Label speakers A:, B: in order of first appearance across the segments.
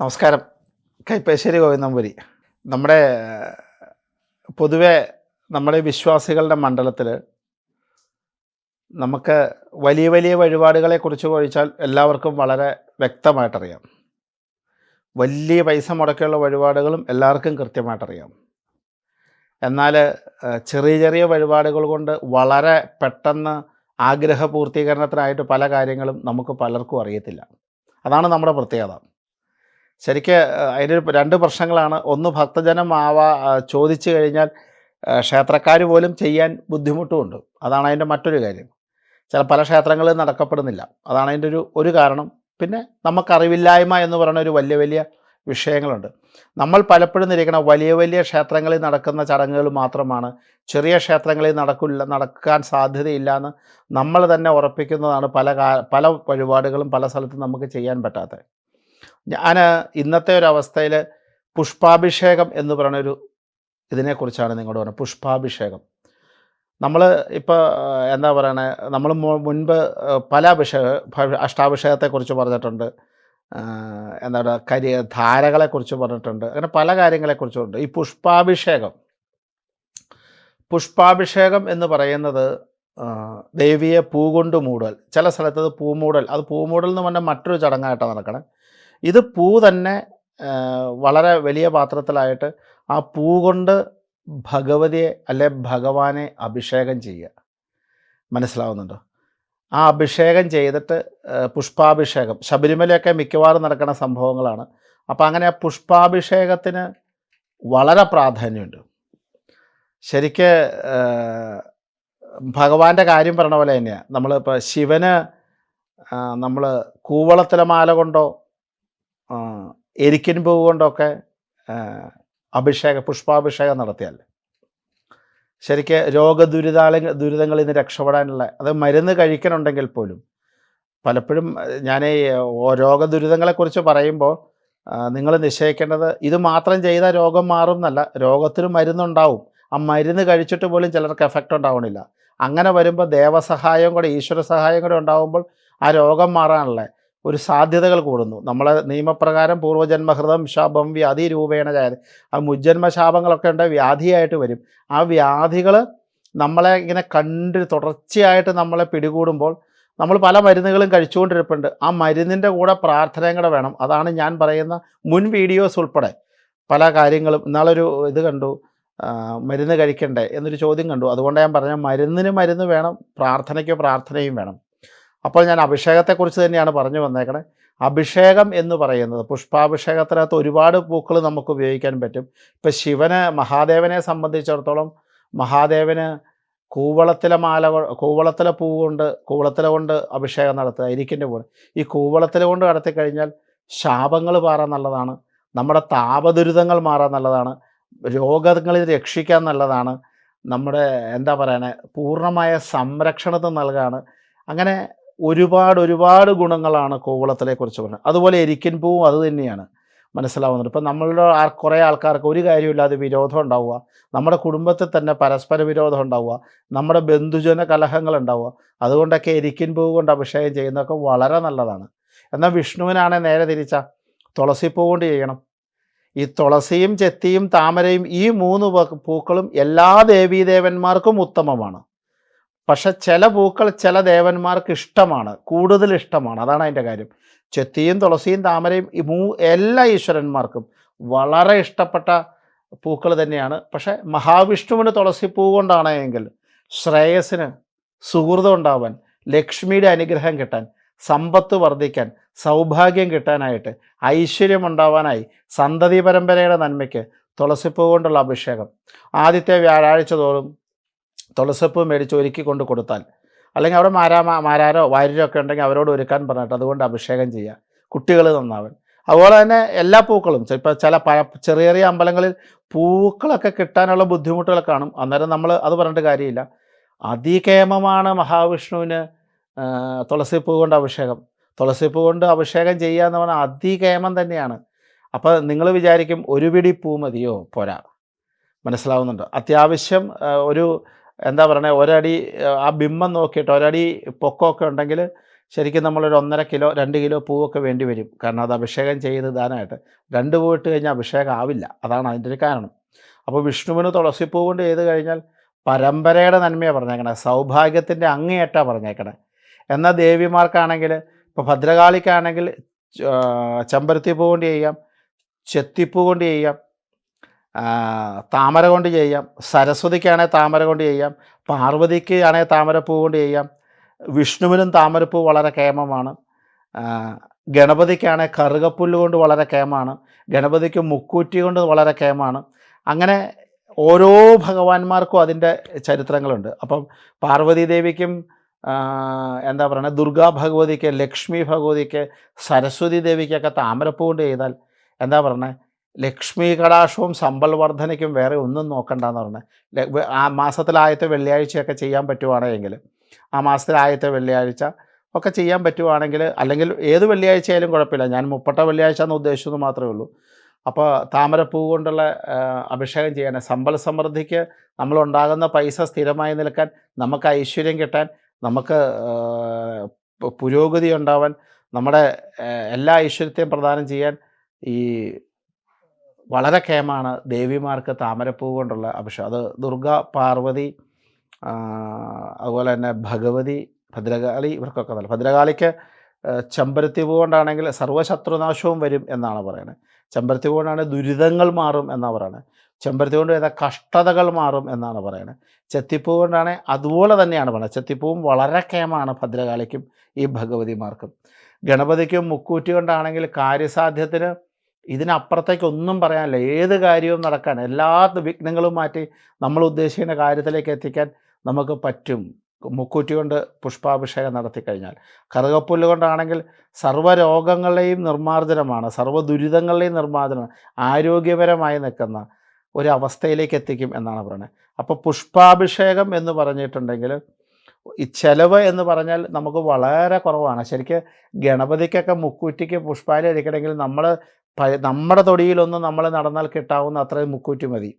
A: നമസ്കാരം. കൈപ്പേശ്ശേരി ഗോവിന്ദൻ ഗോവിന്ദമ്പുരി. നമ്മുടെ പൊതുവെ നമ്മുടെ വിശ്വാസികളുടെ മണ്ഡലത്തിൽ നമുക്ക് വലിയ വലിയ വഴിപാടുകളെ കുറിച്ച് ചോദിച്ചാൽ എല്ലാവർക്കും വളരെ വ്യക്തമായിട്ടറിയാം. വലിയ പൈസ മുടക്കിയുള്ള വഴിപാടുകളും എല്ലാവർക്കും കൃത്യമായിട്ടറിയാം. എന്നാൽ ചെറിയ ചെറിയ വഴിപാടുകൾ കൊണ്ട് വളരെ പെട്ടെന്ന് ആഗ്രഹ പൂർത്തീകരണത്തിനായിട്ട് പല കാര്യങ്ങളും നമുക്ക് പലർക്കും അറിയത്തില്ല. അതാണ് നമ്മുടെ പ്രത്യേകത. ശരിക്ക് അതിന് രണ്ട് പ്രശ്നങ്ങളാണ്. ഒന്ന് ഭക്തജനം ആവാ ചോദിച്ചു കഴിഞ്ഞാൽ ക്ഷേത്രക്കാർ പോലും ചെയ്യാൻ ബുദ്ധിമുട്ടുമുണ്ട്. അതാണ് അതിന്റെ മറ്റൊരു കാര്യം. ചില പല ക്ഷേത്രങ്ങളിൽ നടക്കപ്പെടുന്നില്ല. അതാണ് അതിന്റെ ഒരു ഒരു കാരണം. പിന്നെ നമുക്കറിവില്ലായ്മ എന്ന് പറയുന്ന ഒരു വലിയ വലിയ വിഷയങ്ങളുണ്ട്. നമ്മൾ പലപ്പോഴും നിരീക്കണ വലിയ വലിയ ക്ഷേത്രങ്ങളിൽ നടക്കുന്ന ചടങ്ങുകൾ മാത്രമാണ്. ചെറിയ ക്ഷേത്രങ്ങളിൽ നടക്കില്ല നടക്കാൻ സാധ്യതയില്ല എന്ന് നമ്മൾ തന്നെ ഉറപ്പിക്കുന്നതാണ് പല പല വഴിപാടുകളും പല സ്ഥലത്തും നമുക്ക് ചെയ്യാൻ പറ്റാത്തത്. ഞാൻ ഇന്നത്തെ ഒരു അവസ്ഥയിൽ പുഷ്പാഭിഷേകം എന്ന് പറയുന്നൊരു ഇതിനെക്കുറിച്ചാണ് നിങ്ങളോട് പറയുന്നത് പുഷ്പാഭിഷേകം. നമ്മൾ ഇപ്പോൾ എന്താ പറയണേ നമ്മൾ മുൻപ് പല അഭിഷേക അഷ്ടാഭിഷേകത്തെക്കുറിച്ച് പറഞ്ഞിട്ടുണ്ട്. എന്താ പറയുക കരി ധാരകളെക്കുറിച്ച് പറഞ്ഞിട്ടുണ്ട്. അങ്ങനെ പല കാര്യങ്ങളെക്കുറിച്ചുണ്ട് ഈ പുഷ്പാഭിഷേകം. പുഷ്പാഭിഷേകം എന്ന് പറയുന്നത് ദേവിയെ പൂ കൊണ്ട് മൂടൽ. ചില സ്ഥലത്ത് പൂമൂടൽ. അത് പൂമൂടൽ എന്ന് പറഞ്ഞാൽ മറ്റൊരു ചടങ്ങായിട്ടാണ് നടക്കണേ. ഇത് പൂ തന്നെ വളരെ വലിയ പാത്രത്തിലായിട്ട് ആ പൂ കൊണ്ട് ഭഗവതിയെ അല്ലെ ഭഗവാനെ അഭിഷേകം ചെയ്യുക. മനസ്സിലാവുന്നുണ്ടോ? ആ അഭിഷേകം ചെയ്തിട്ട് പുഷ്പാഭിഷേകം. ശബരിമലയൊക്കെ മിക്കവാറും നടക്കുന്ന സംഭവങ്ങളാണ്. അപ്പോൾ അങ്ങനെ ആ പുഷ്പാഭിഷേകത്തിന് വളരെ പ്രാധാന്യമുണ്ട്. ശരിക്ക് ഭഗവാന്റെ കാര്യം പറഞ്ഞ പോലെ തന്നെയാണ് നമ്മളിപ്പോൾ ശിവന് നമ്മൾ കൂവളത്തിലെ മാല കൊണ്ടോ എരിക്കിൻ പൂവ് കൊണ്ടൊക്കെ അഭിഷേക പുഷ്പാഭിഷേകം നടത്തിയാൽ. ശരിക്ക് രോഗദുരിതാല ദുരിതങ്ങളിൽ നിന്ന് രക്ഷപ്പെടാനുള്ള അത് മരുന്ന് കഴിക്കണുണ്ടെങ്കിൽ പോലും പലപ്പോഴും ഞാൻ രോഗദുരിതങ്ങളെക്കുറിച്ച് പറയുമ്പോൾ നിങ്ങൾ നിശ്ചയിക്കേണ്ടത് ഇത് മാത്രം ചെയ്താൽ രോഗം മാറും എന്നല്ല രോഗത്തിന് മരുന്നുണ്ടാവും. ആ മരുന്ന് കഴിച്ചിട്ട് പോലും ചിലർക്ക് എഫക്റ്റ് ഉണ്ടാവണില്ല. അങ്ങനെ വരുമ്പോൾ ദേവസഹായം കൂടെ ഈശ്വര സഹായം കൂടെ ഉണ്ടാവുമ്പോൾ ആ രോഗം മാറാനുള്ള ഒരു സാധ്യതകൾ കൂടുന്നു. നമ്മളെ നിയമപ്രകാരം പൂർവജന്മഹൃതം ശാപം വ്യാധി രൂപേണ ജാതി ആ മുജ്ജന്മ ശാപങ്ങളൊക്കെ ഉണ്ട് വ്യാധിയായിട്ട് വരും. ആ വ്യാധികൾ നമ്മളെ ഇങ്ങനെ കണ്ട് തുടർച്ചയായിട്ട് നമ്മളെ പിടികൂടുമ്പോൾ നമ്മൾ പല മരുന്നുകളും കഴിച്ചുകൊണ്ടിരിപ്പുണ്ട്. ആ മരുന്നിന്റെ കൂടെ പ്രാർത്ഥനയും കൂടെ വേണം. അതാണ് ഞാൻ പറയുന്ന മുൻ വീഡിയോസ് ഉൾപ്പെടെ പല കാര്യങ്ങളും. ഇന്നാളൊരു ഇത് കണ്ടു. മരുന്ന് കഴിക്കണ്ടേ എന്നൊരു ചോദ്യം കണ്ടു. അതുകൊണ്ട് ഞാൻ പറഞ്ഞ മരുന്നിന് മരുന്ന് വേണം പ്രാർത്ഥനയ്ക്ക് പ്രാർത്ഥനയും വേണം. അപ്പോൾ ഞാൻ അഭിഷേകത്തെക്കുറിച്ച് തന്നെയാണ് പറഞ്ഞു വന്നേക്കണേ. അഭിഷേകം എന്ന് പറയുന്നത് പുഷ്പാഭിഷേകത്തിനകത്ത് ഒരുപാട് പൂക്കൾ നമുക്ക് ഉപയോഗിക്കാൻ പറ്റും. ഇപ്പം ശിവന് മഹാദേവനെ സംബന്ധിച്ചിടത്തോളം മഹാദേവന് കൂവളത്തിലെ മാല കൂവളത്തിലെ പൂ കൊണ്ട് കൂവളത്തില കൊണ്ട് അഭിഷേകം നടത്തുക ഇരിക്കിന്റെ പോലെ ഈ കൂവളത്തില കൊണ്ട് നടത്തി കഴിഞ്ഞാൽ ശാപങ്ങൾ മാറാൻ നല്ലതാണ്. നമ്മുടെ താപദുരിതങ്ങൾ മാറാൻ നല്ലതാണ്. രോഗങ്ങളിൽ രക്ഷിക്കാൻ നല്ലതാണ്. നമ്മുടെ എന്താ പറയണേ പൂർണമായ സംരക്ഷണത്തിന് നൽകാണ്. അങ്ങനെ ഒരുപാട് ഒരുപാട് ഗുണങ്ങളാണ് കൂവളത്തിലെക്കുറിച്ച് പറഞ്ഞത്. അതുപോലെ എരിക്കൻ പൂവും അത് തന്നെയാണ് മനസ്സിലാവുന്നുണ്ട് ഇപ്പം നമ്മളുടെ ആ കുറേ ആൾക്കാർക്ക് ഒരു കാര്യമില്ലാതെ വിരോധം ഉണ്ടാവുക. നമ്മുടെ കുടുംബത്തിൽ തന്നെ പരസ്പര വിരോധം ഉണ്ടാവുക. നമ്മുടെ ബന്ധുജന കലഹങ്ങൾ ഉണ്ടാവുക. അതുകൊണ്ടൊക്കെ എരിക്കിൻ പൂവ് കൊണ്ട് അഭിഷേകം ചെയ്യുന്നതൊക്കെ വളരെ നല്ലതാണ്. എന്നാൽ വിഷ്ണുവിനാണ് നേരെ തിരിച്ച തുളസിപ്പൂ കൊണ്ട് ചെയ്യണം. ഈ തുളസിയും ചെത്തിയും താമരയും ഈ മൂന്ന് പൂക്കളും എല്ലാ ദേവീദേവന്മാർക്കും ഉത്തമമാണ്. പക്ഷെ ചില പൂക്കൾ ചില ദേവന്മാർക്ക് ഇഷ്ടമാണ് കൂടുതൽ ഇഷ്ടമാണ്. അതാണ് അതിന്റെ കാര്യം. ചെത്തിയും തുളസിയും താമരയും ഈ മൂ എല്ലാ ഈശ്വരന്മാർക്കും വളരെ ഇഷ്ടപ്പെട്ട പൂക്കൾ തന്നെയാണ്. പക്ഷേ മഹാവിഷ്ണുവിന് പൂ കൊണ്ടാണ് എങ്കിൽ ശ്രേയസിന് സുഹൃതം ഉണ്ടാവാൻ ലക്ഷ്മിയുടെ അനുഗ്രഹം കിട്ടാൻ സമ്പത്ത് വർദ്ധിക്കാൻ സൗഭാഗ്യം കിട്ടാനായിട്ട് ഐശ്വര്യം ഉണ്ടാവാനായി സന്തതി പരമ്പരയുടെ നന്മയ്ക്ക് തുളസിപ്പൂ കൊണ്ടുള്ള അഭിഷേകം. ആദ്യത്തെ വ്യാഴാഴ്ച തോറും തുളസിപ്പൂ മേടിച്ച് ഒരുക്കി കൊണ്ട് കൊടുത്താൽ. അല്ലെങ്കിൽ അവിടെ മാരാ മാരാരോ വാര്യരോ ഒക്കെ ഉണ്ടെങ്കിൽ അവരോട് ഒരുക്കാൻ പറഞ്ഞിട്ട് അതുകൊണ്ട് അഭിഷേകം ചെയ്യുക. കുട്ടികൾ നന്നാവൻ. അതുപോലെ തന്നെ എല്ലാ പൂക്കളും ചിലപ്പോൾ ചില പഴ ചെറിയ ചെറിയ അമ്പലങ്ങളിൽ പൂക്കളൊക്കെ കിട്ടാനുള്ള ബുദ്ധിമുട്ടുകൾ കാണും. അന്നേരം നമ്മൾ അത് പറഞ്ഞിട്ട് കാര്യമില്ല. അതികേമമാണ് മഹാവിഷ്ണുവിന് തുളസി തുളസിപ്പൂ കൊണ്ട് അഭിഷേകം. തുളസിപ്പൂ കൊണ്ട് അഭിഷേകം ചെയ്യുക എന്ന് പറഞ്ഞാൽ അതികേമം തന്നെയാണ്. അപ്പോൾ നിങ്ങൾ വിചാരിക്കും ഒരു പിടി പൂ മതിയോ? പോരാ. മനസ്സിലാവുന്നുണ്ട്. അത്യാവശ്യം ഒരു എന്താ പറയണേ ഒരടി ആ, ബിംബം നോക്കിയിട്ട് ഒരടി പൊക്കമൊക്കെ ഉണ്ടെങ്കിൽ ശരിക്കും നമ്മളൊരു ഒന്നര കിലോ രണ്ട് കിലോ പൂവൊക്കെ വേണ്ടി വരും. കാരണം അത് അഭിഷേകം ചെയ്ത് ദാനമായിട്ട് രണ്ട് പൂ ഇട്ട് കഴിഞ്ഞാൽ അഭിഷേകം ആവില്ല. അതാണ് അതിന്റെ ഒരു കാരണം. അപ്പോൾ വിഷ്ണുവിന് പൂ കൊണ്ട് ചെയ്ത് കഴിഞ്ഞാൽ പരമ്പരയുടെ നന്മയാണ് പറഞ്ഞേക്കണേ. സൗഭാഗ്യത്തിന്റെ അങ്ങേയറ്റാണ് പറഞ്ഞേക്കണേ. എന്നാൽ ദേവിമാർക്കാണെങ്കിൽ ഇപ്പോൾ ഭദ്രകാളിക്കാണെങ്കിൽ ചെമ്പരത്തിപ്പൂ കൊണ്ട് ചെയ്യാം ചെത്തിപ്പൂ കൊണ്ട് ചെയ്യാം താമര കൊണ്ട് ചെയ്യാം. സരസ്വതിക്കാണെങ്കിൽ താമര കൊണ്ട് ചെയ്യാം. പാർവതിക്ക് ആണെങ്കിൽ താമരപ്പൂ കൊണ്ട് ചെയ്യാം. വിഷ്ണുവിനും താമരപ്പൂ വളരെ കേമമാണ്. ഗണപതിക്കാണെങ്കിൽ കറുകപ്പുല്ല് കൊണ്ട് വളരെ കേമാണ് ഗണപതിക്ക് മുക്കൂറ്റി കൊണ്ട് വളരെ കേമാണ് അങ്ങനെ ഓരോ ഭഗവാന്മാർക്കും അതിന്റെ ചരിത്രങ്ങളുണ്ട്. അപ്പം പാർവതി ദേവിക്കും എന്താ പറയുക ദുർഗാ ഭഗവതിക്ക് ലക്ഷ്മി ഭഗവതിക്ക് സരസ്വതി ദേവിക്കൊക്കെ താമരപ്പൂ കൊണ്ട് ചെയ്താൽ എന്താ പറയണേ ലക്ഷ്മി കടാക്ഷവും സമ്പൽ വർധനയ്ക്കും വേറെ ഒന്നും നോക്കണ്ടെന്ന് പറഞ്ഞത് ആ മാസത്തിലായത്തെ വെള്ളിയാഴ്ചയൊക്കെ ചെയ്യാൻ പറ്റുവാണെങ്കിൽ ആ മാസത്തിലായത്തെ വെള്ളിയാഴ്ച ഒക്കെ ചെയ്യാൻ പറ്റുവാണെങ്കിൽ അല്ലെങ്കിൽ ഏത് വെള്ളിയാഴ്ചയായാലും കുഴപ്പമില്ല. ഞാൻ മുപ്പട്ട വെള്ളിയാഴ്ച എന്ന് ഉദ്ദേശിച്ചത് മാത്രമേ ഉള്ളൂ. അപ്പോൾ താമരപ്പൂ കൊണ്ടുള്ള അഭിഷേകം ചെയ്യാനേ സമ്പൽ സമൃദ്ധിക്ക് നമ്മളുണ്ടാകുന്ന പൈസ സ്ഥിരമായി നിൽക്കാൻ നമുക്ക് ഐശ്വര്യം കിട്ടാൻ നമുക്ക് പുരോഗതി ഉണ്ടാവാൻ നമ്മുടെ എല്ലാ ഐശ്വര്യത്തെയും പ്രദാനം ചെയ്യാൻ ഈ വളരെ കേമാണ് ദേവിമാർക്ക് താമരപ്പൂ കൊണ്ടുള്ള അഭിഷേകം. അത് ദുർഗ പാർവതി അതുപോലെ തന്നെ ഭഗവതി ഭദ്രകാളി ഇവർക്കൊക്കെ നല്ല. ഭദ്രകാളിക്ക് ചെമ്പരത്തി പൂ കൊണ്ടാണെങ്കിൽ സർവശത്രുനാശവും വരും എന്നാണ് പറയുന്നത്. ചെമ്പരത്തി പൂ കൊണ്ടാണെങ്കിൽ ദുരിതങ്ങൾ മാറും എന്നാണ് പറയുന്നത്. ചെമ്പരത്തി കൊണ്ട് ചെയ്ത കഷ്ടതകൾ മാറും എന്നാണ് പറയുന്നത്. ചെത്തിപ്പൂ കൊണ്ടാണ് അതുപോലെ തന്നെയാണ് പറയുന്നത്. ചെത്തിപ്പൂവും വളരെ കേമാണ് ഭദ്രകാളിക്കും ഈ ഭഗവതിമാർക്കും. ഗണപതിക്കും മുക്കൂറ്റി കൊണ്ടാണെങ്കിൽ കാര്യസാധ്യത്തിന് ഇതിനപ്പുറത്തേക്ക് ഒന്നും പറയാനില്ല. ഏത് കാര്യവും നടക്കാൻ എല്ലാ വിഘ്നങ്ങളും മാറ്റി നമ്മൾ ഉദ്ദേശിക്കുന്ന കാര്യത്തിലേക്ക് എത്തിക്കാൻ നമുക്ക് പറ്റും. മുക്കൂറ്റി കൊണ്ട് പുഷ്പാഭിഷേകം നടത്തി കഴിഞ്ഞാൽ. കറുകപ്പുല്ല് കൊണ്ടാണെങ്കിൽ സർവ രോഗങ്ങളുടെയും നിർമ്മാർജനമാണ് സർവ ദുരിതങ്ങളുടെയും നിർമ്മാർജനമാണ് ആരോഗ്യപരമായി നിൽക്കുന്ന ഒരവസ്ഥയിലേക്ക് എത്തിക്കും എന്നാണ് പറയുന്നത്. അപ്പോൾ പുഷ്പാഭിഷേകം എന്ന് പറഞ്ഞിട്ടുണ്ടെങ്കിൽ ഈ ചെലവ് എന്ന് പറഞ്ഞാൽ നമുക്ക് വളരെ കുറവാണ്. ശരിക്കും ഗണപതിക്കൊക്കെ മുക്കൂറ്റിക്ക് പുഷ്പാലി അടിക്കണമെങ്കിൽ നമ്മൾ നമ്മുടെ തൊടിയിലൊന്നും നമ്മൾ നടന്നാൽ കിട്ടാവുന്ന അത്രയും മുക്കൂറ്റി മതി.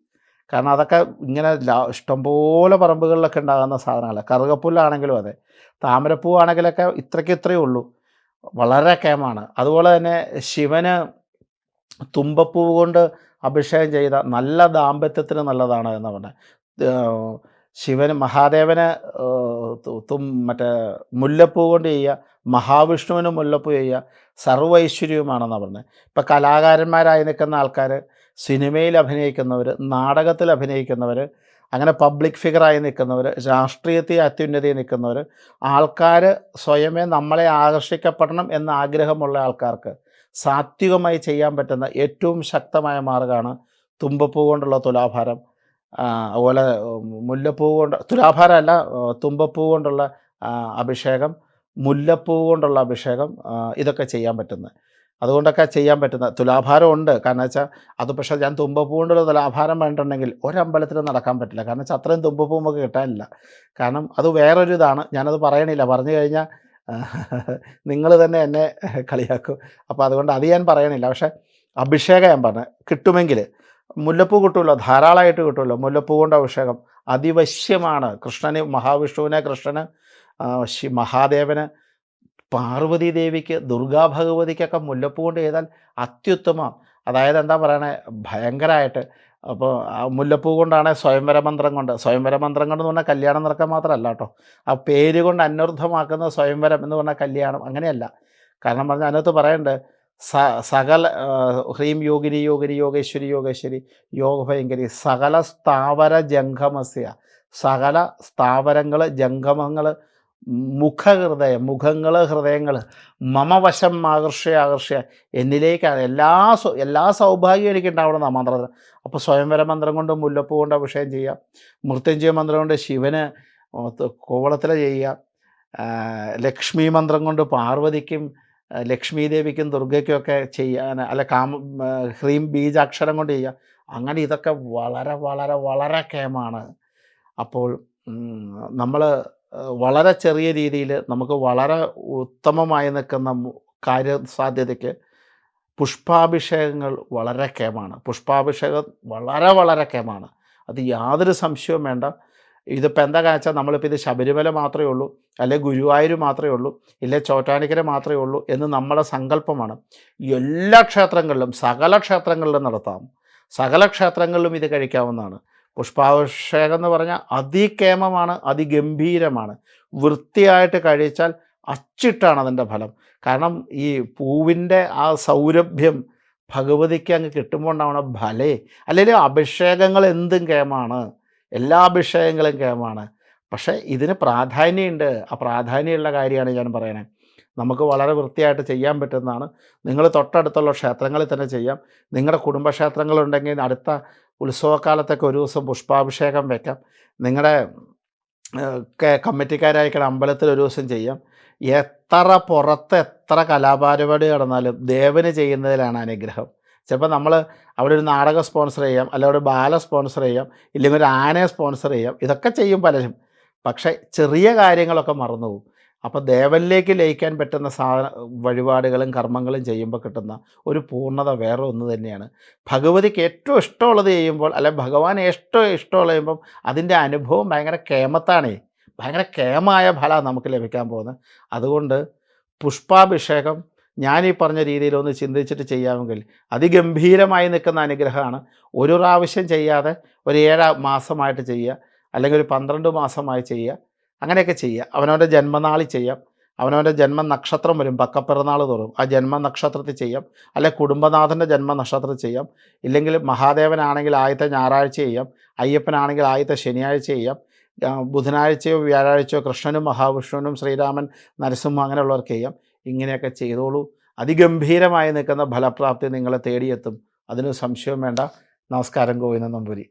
A: കാരണം അതൊക്കെ ഇങ്ങനെ ഇഷ്ടംപോലെ പറമ്പുകളിലൊക്കെ ഉണ്ടാകുന്ന സാധനങ്ങളാണ് കറുകപ്പുല്ലാണെങ്കിലും അതെ. താമരപ്പൂ ആണെങ്കിലൊക്കെ ഇത്രയ്ക്ക് ഇത്രയേ ഉള്ളൂ. വളരെ കേമാണ്. അതുപോലെ തന്നെ ശിവന് തുമ്പപ്പൂ കൊണ്ട് അഭിഷേകം ചെയ്ത നല്ല ദാമ്പത്യത്തിന് നല്ലതാണ് എന്ന് പറഞ്ഞത് ശിവന് മഹാദേവന് തും മറ്റേ മുല്ലപ്പൂ കൊണ്ട് ചെയ്യുക മഹാവിഷ്ണുവിന് മുല്ലപ്പൂ ചെയ്യുക സർവ പറഞ്ഞത്. ഇപ്പം കലാകാരന്മാരായി നിൽക്കുന്ന ആൾക്കാർ സിനിമയിൽ അഭിനയിക്കുന്നവർ നാടകത്തിൽ അഭിനയിക്കുന്നവർ അങ്ങനെ പബ്ലിക് ഫിഗറായി നിൽക്കുന്നവർ രാഷ്ട്രീയത്തിൽ അത്യുന്നതിയിൽ നിൽക്കുന്നവർ ആൾക്കാർ സ്വയമേ നമ്മളെ ആകർഷിക്കപ്പെടണം എന്ന ആഗ്രഹമുള്ള ആൾക്കാർക്ക് സാത്വികമായി ചെയ്യാൻ പറ്റുന്ന ഏറ്റവും ശക്തമായ മാർഗമാണ് തുമ്പപ്പൂ കൊണ്ടുള്ള തുലാഭാരം. അതുപോലെ മുല്ലപ്പൂ കൊണ്ട് തുലാഭാരം അല്ല തുമ്പപ്പൂ കൊണ്ടുള്ള അഭിഷേകം മുല്ലപ്പൂ കൊണ്ടുള്ള അഭിഷേകം ഇതൊക്കെ ചെയ്യാൻ പറ്റുന്നത് അതുകൊണ്ടൊക്കെ ചെയ്യാൻ പറ്റുന്ന. തുലാഭാരം ഉണ്ട് കാരണം വെച്ചാൽ അത് പക്ഷേ ഞാൻ തുമ്പപ്പൂ കൊണ്ടുള്ള തുലാഭാരം വേണ്ടിട്ടുണ്ടെങ്കിൽ ഒരമ്പലത്തിൽ നടക്കാൻ പറ്റില്ല. കാരണം വെച്ചാൽ അത്രയും തുമ്പപ്പൂ നമുക്ക് കിട്ടാനില്ല. കാരണം അത് വേറൊരു ഇതാണ്. ഞാനത് പറയണില്ല. പറഞ്ഞു കഴിഞ്ഞാൽ നിങ്ങൾ തന്നെ എന്നെ കളിയാക്കും. അപ്പോൾ അതുകൊണ്ട് അത് ഞാൻ പറയണില്ല. പക്ഷേ അഭിഷേകം ഞാൻ പറഞ്ഞു. കിട്ടുമെങ്കിൽ മുല്ലപ്പൂ കിട്ടുമല്ലോ ധാരാളമായിട്ട് കിട്ടുമല്ലോ മുല്ലപ്പൂ കൊണ്ട് അഭിഷേകം. അതിവശ്യമാണ്. കൃഷ്ണന് മഹാവിഷ്ണുവിനെ കൃഷ്ണന് മഹാദേവന് പാർവതി ദേവിക്ക് ദുർഗാ ഭഗവതിക്കൊക്കെ മുല്ലപ്പൂ കൊണ്ട് ചെയ്താൽ അത്യുത്തമം. അതായത് എന്താ പറയണേ? ഭയങ്കരമായിട്ട് അപ്പോൾ ആ മുല്ലപ്പൂ കൊണ്ടാണ് സ്വയംവര മന്ത്രം കൊണ്ട്. സ്വയംവര മന്ത്രം കൊണ്ട് എന്ന് പറഞ്ഞാൽ കല്യാണം നടക്കാൻ മാത്രമല്ല കേട്ടോ. ആ പേര് കൊണ്ട് അന്വർത്ഥമാക്കുന്ന സ്വയംവരം എന്ന് പറഞ്ഞാൽ കല്യാണം. അങ്ങനെയല്ല. കാരണം പറഞ്ഞാൽ അതിനകത്ത് പറയണ്ട് സ സകല ഹ്രീം യോഗിനി യോഗിനി യോഗേശ്വരി യോഗേശ്വരി യോഗഭയങ്കരി സകല സ്ഥാവര ജംഗമസ്യ സകല സ്ഥാവരങ്ങൾ ജംഗമങ്ങൾ മുഖഹൃദയം മുഖങ്ങൾ ഹൃദയങ്ങൾ മമവശം ആകർഷയ ആകർഷയ എന്നിലേക്കാണ് എല്ലാ എല്ലാ സൗഭാഗ്യവും എനിക്ക് ഉണ്ടാവണം ആ മന്ത്രത്തിൽ അപ്പോൾ സ്വയംവര മന്ത്രം കൊണ്ട് മുല്ലപ്പൂ കൊണ്ട് അഭിഷേകം ചെയ്യാം. മൃത്യുഞ്ജയ മന്ത്രം കൊണ്ട് ശിവന് കോവളത്തിൽ ചെയ്യാം ലക്ഷ്മി മന്ത്രം കൊണ്ട് പാർവതിക്കും ലക്ഷ്മി ദേവിക്കും ദുർഗയ്ക്കുമൊക്കെ ചെയ്യാൻ അല്ല കാമ ഹ്രീം ബീജാക്ഷരം കൊണ്ട് ചെയ്യുക. അങ്ങനെ ഇതൊക്കെ വളരെ വളരെ വളരെ കേമാണ് അപ്പോൾ നമ്മൾ വളരെ ചെറിയ രീതിയിൽ നമുക്ക് വളരെ ഉത്തമമായി നിൽക്കുന്ന കാര്യസാധ്യതയ്ക്ക് പുഷ്പാഭിഷേകങ്ങൾ വളരെ കേമാണ് പുഷ്പാഭിഷേകം വളരെ വളരെ കേമാണ് അത് യാതൊരു സംശയവും വേണ്ട. ഇതിപ്പോൾ എന്താ കാണിച്ചാൽ നമ്മളിപ്പോൾ ഇത് ശബരിമല മാത്രമേ ഉള്ളൂ അല്ലെ ഗുരുവായൂർ മാത്രമേ ഉള്ളൂ ഇല്ലെ ചോറ്റാനിക്കര മാത്രമേ ഉള്ളൂ എന്ന് നമ്മുടെ സങ്കല്പമാണ്. എല്ലാ ക്ഷേത്രങ്ങളിലും സകല ക്ഷേത്രങ്ങളിലും നടത്താം. സകല ക്ഷേത്രങ്ങളിലും ഇത് കഴിക്കാവുന്നതാണ്. പുഷ്പാഭിഷേകം എന്ന് പറഞ്ഞാൽ അതികേമമാണ് അതിഗംഭീരമാണ്. വൃത്തിയായിട്ട് കഴിച്ചാൽ അച്ചിട്ടാണ് അതിന്റെ ഫലം. കാരണം ഈ പൂവിന്റെ ആ സൗരഭ്യം ഭഗവതിക്ക് അങ്ങ് കിട്ടുമ്പോൾ ഉണ്ടാവണ ഫലേ അല്ലെങ്കിൽ അഭിഷേകങ്ങൾ എന്തും കേമാണ്. എല്ലാ വിഷയങ്ങളും കേമാണ്. പക്ഷേ ഇതിന് പ്രാധാന്യമുണ്ട്. ആ പ്രാധാന്യമുള്ള കാര്യമാണ് ഞാൻ പറയണേ നമുക്ക് വളരെ വൃത്തിയായിട്ട് ചെയ്യാൻ പറ്റുന്നതാണ്. നിങ്ങൾ തൊട്ടടുത്തുള്ള ക്ഷേത്രങ്ങളിൽ തന്നെ ചെയ്യാം. നിങ്ങളുടെ കുടുംബക്ഷേത്രങ്ങളുണ്ടെങ്കിൽ അടുത്ത ഉത്സവകാലത്തൊക്കെ ഒരു ദിവസം പുഷ്പാഭിഷേകം വയ്ക്കാം നിങ്ങളുടെ കമ്മിറ്റിക്കാരായിരിക്കണം അമ്പലത്തിൽ ഒരു ദിവസം ചെയ്യാം. എത്ര പുറത്ത് എത്ര കലാപരിപാടി നടന്നാലും ദേവന് ചെയ്യുന്നതിലാണ് അനുഗ്രഹം. ചിലപ്പോൾ നമ്മൾ അവിടെ ഒരു നാടകം സ്പോൺസർ ചെയ്യാം അല്ലെങ്കിൽ ഒരു ബാല സ്പോൺസർ ചെയ്യാം ഇല്ലെങ്കിൽ ഒരു ആനയെ സ്പോൺസർ ചെയ്യാം ഇതൊക്കെ ചെയ്യും പലരും. പക്ഷേ ചെറിയ കാര്യങ്ങളൊക്കെ മറന്നു പോകും അപ്പോൾ ദേവനിലേക്ക് ലയിക്കാൻ പറ്റുന്ന സാധന വഴിപാടുകളും കർമ്മങ്ങളും ചെയ്യുമ്പോൾ കിട്ടുന്ന ഒരു പൂർണത വേറെ ഒന്ന് തന്നെയാണ്. ഭഗവതിക്ക് ഏറ്റവും ഇഷ്ടമുള്ളത് ചെയ്യുമ്പോൾ അല്ലെ ഭഗവാൻ ഏറ്റവും ഇഷ്ടമുള്ള ചെയ്യുമ്പം അതിന്റെ അനുഭവം ഭയങ്കര കേമത്താണേ ഭയങ്കര കേമായ ഫലമാണ് നമുക്ക് ലഭിക്കാൻ പോകുന്നത്. അതുകൊണ്ട് പുഷ്പാഭിഷേകം ഞാൻ ഈ പറഞ്ഞ രീതിയിലൊന്ന് ചിന്തിച്ചിട്ട് ചെയ്യാമെങ്കിൽ അതിഗംഭീരമായി നിൽക്കുന്ന അനുഗ്രഹമാണ്. ഒരു പ്രാവശ്യം ചെയ്യാതെ ഒരു ഏഴ് മാസമായിട്ട് ചെയ്യുക അല്ലെങ്കിൽ ഒരു പന്ത്രണ്ട് മാസമായി ചെയ്യുക അങ്ങനെയൊക്കെ ചെയ്യുക. അവനവന്റെ ജന്മനാളിൽ ചെയ്യാം. അവനവന്റെ ജന്മ നക്ഷത്രം വരും. പക്കപ്പിറന്നാൾ തോറും ആ ജന്മ നക്ഷത്രത്തിൽ ചെയ്യാം. അല്ലെ കുടുംബനാഥന്റെ ജന്മ നക്ഷത്രത്തിൽ ചെയ്യാം. ഇല്ലെങ്കിൽ മഹാദേവനാണെങ്കിൽ ആദ്യത്തെ ഞായറാഴ്ച ചെയ്യാം. അയ്യപ്പനാണെങ്കിൽ ആദ്യത്തെ ശനിയാഴ്ച ചെയ്യാം. ബുധനാഴ്ചയോ വ്യാഴാഴ്ചയോ കൃഷ്ണനും മഹാവിഷ്ണുവിനും ശ്രീരാമൻ നരസിംഹ അങ്ങനെയുള്ളവർക്ക് ചെയ്യാം. ഇങ്ങനെയൊക്കെ ചെയ്തോളൂ. അതിഗംഭീരമായി നിൽക്കുന്ന ഫലപ്രാപ്തി നിങ്ങളെ തേടിയെത്തും. അതിന് സംശയം വേണ്ട. നമസ്കാരം ഗോവിന്ദ നമ്പൂരി